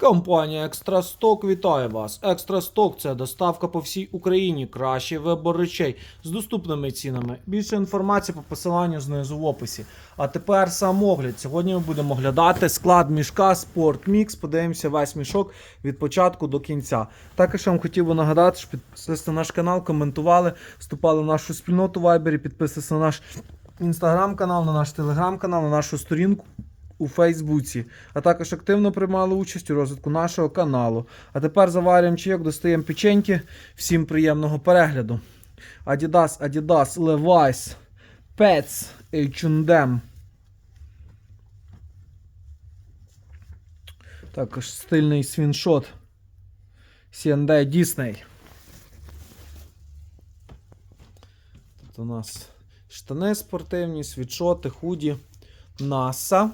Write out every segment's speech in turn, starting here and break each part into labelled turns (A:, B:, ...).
A: Компанія Екстрасток вітає вас. Екстрасток це доставка по всій Україні. Кращий вибор речей з доступними цінами. Більше інформації по посиланню знизу в описі. А тепер сам огляд. Сьогодні ми будемо оглядати склад мішка Sport Mix. Подивимося весь мішок від початку до кінця. Також я вам хотів би нагадати, що підписались на наш канал, коментували, вступали в нашу спільноту в Viber, підписуйтесь на наш інстаграм-канал, на наш телеграм-канал, на нашу сторінку у Фейсбуці, а також активно приймали участь у розвитку нашого каналу. А тепер заварюємо чайок, достаємо печеньки. Всім приємного перегляду. Adidas, Adidas, Levi's, Pets, H&M. Також стильний свіншот. C&D Disney. Тут у нас штани спортивні, світшоти, худі, NASA.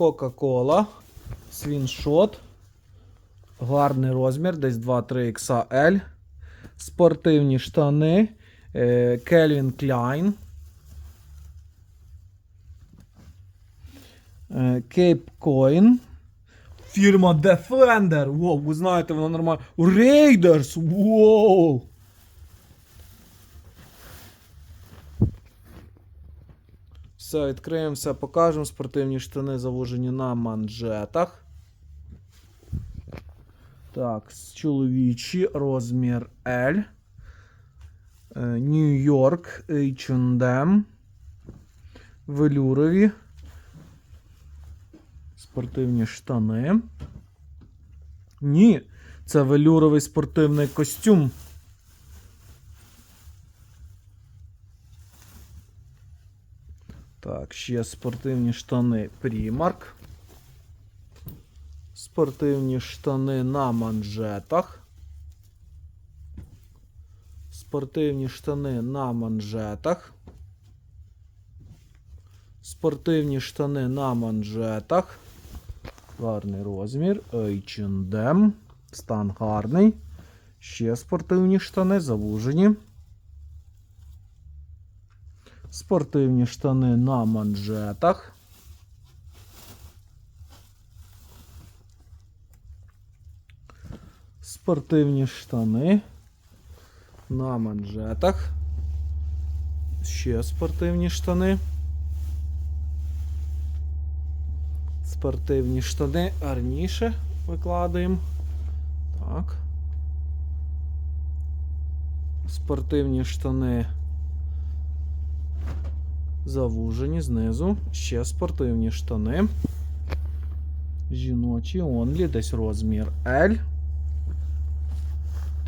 A: Кока-Кола, свіншот. Гарний розмір, десь 2-3 XL. Спортивні штани. е, Cape Coin. Фірма Defender. Воу, ви знаєте, вона нормальна. Raiders! Воу! Все, відкриємо, все покажемо. Спортивні штани завужені на манжетах. Так, чоловічі, розмір L. Нью-Йорк, H&M. Велюрові. Спортивні штани. Ні, це велюровий спортивний костюм. Так, ще спортивні штани Primark. Спортивні штани на манжетах. Спортивні штани на манжетах. Спортивні штани на манжетах. Гарний розмір. H&M. Стан гарний. Ще спортивні штани завужені. Спортивні штани на манжетах. Спортивні штани на манжетах. Ще спортивні штани. Спортивні штани гарніше викладаємо. Так. Спортивні штани завужені знизу. Ще спортивні штани. Жіночі онлі, десь розмір L.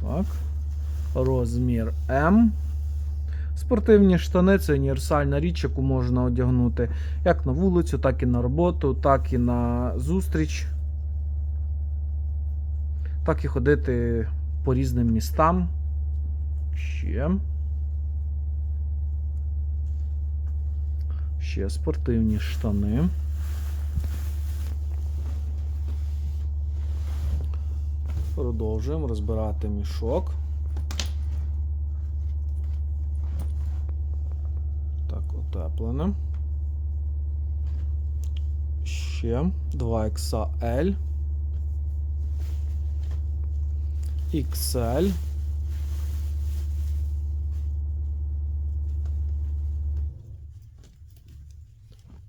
A: Так. Розмір М. Спортивні штани це універсальна річ, яку можна одягнути як на вулицю, так і на роботу, так і на зустріч. Так і ходити по різним містам. Ще. Ще спортивні штани. Продовжуємо розбирати мішок. Так, утеплене. Ще 2XL. XL.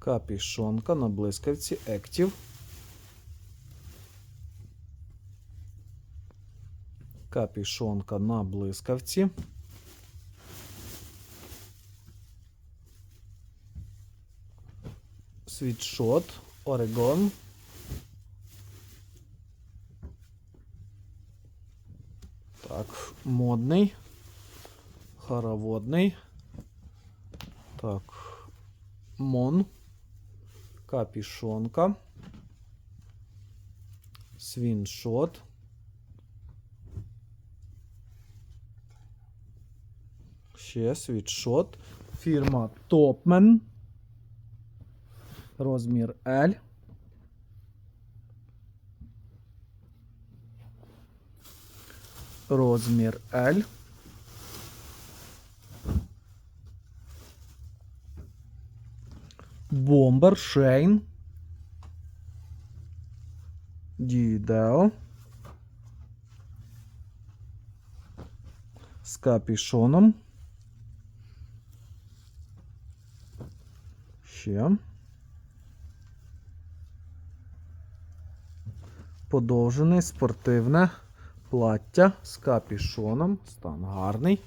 A: Капішонка на блискавці Active. Капішонка на блискавці. Світшот Орегон. Так, модний. Хороводний. Так. Мон. Капішонка. Свіншот. Ще світшот. Фірма Топмен. Розмір L. Розмір L. Бомбер, Шейн. Дідео. З капішоном. Ще. Подовжене спортивне плаття з капішоном. Стан гарний.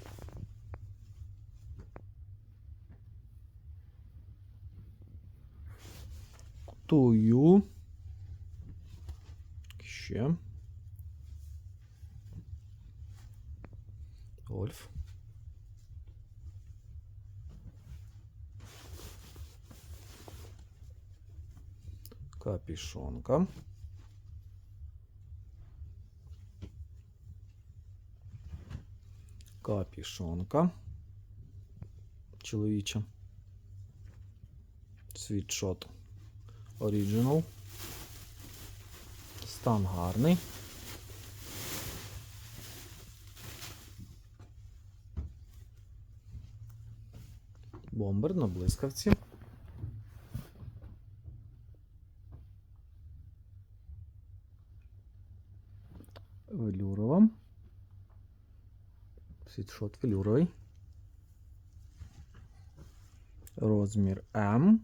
A: Тую. Ще. Гольф. Капішонка. Капішонка. Чоловіча. Світшот. Original. Стан гарний. Бомбер на блискавці. Велюрова. Світшот велюровий. Розмір М.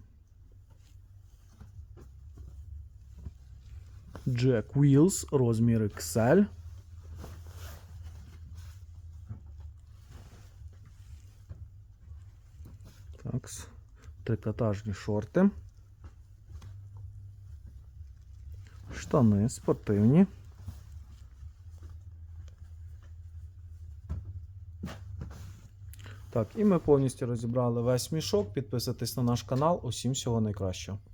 A: Jack Wheels, розмір XL. Так, трикотажні шорти. Штани спортивні. Так, і ми повністю розібрали весь мішок. Підписуйтесь на наш канал. Усім всього найкращого.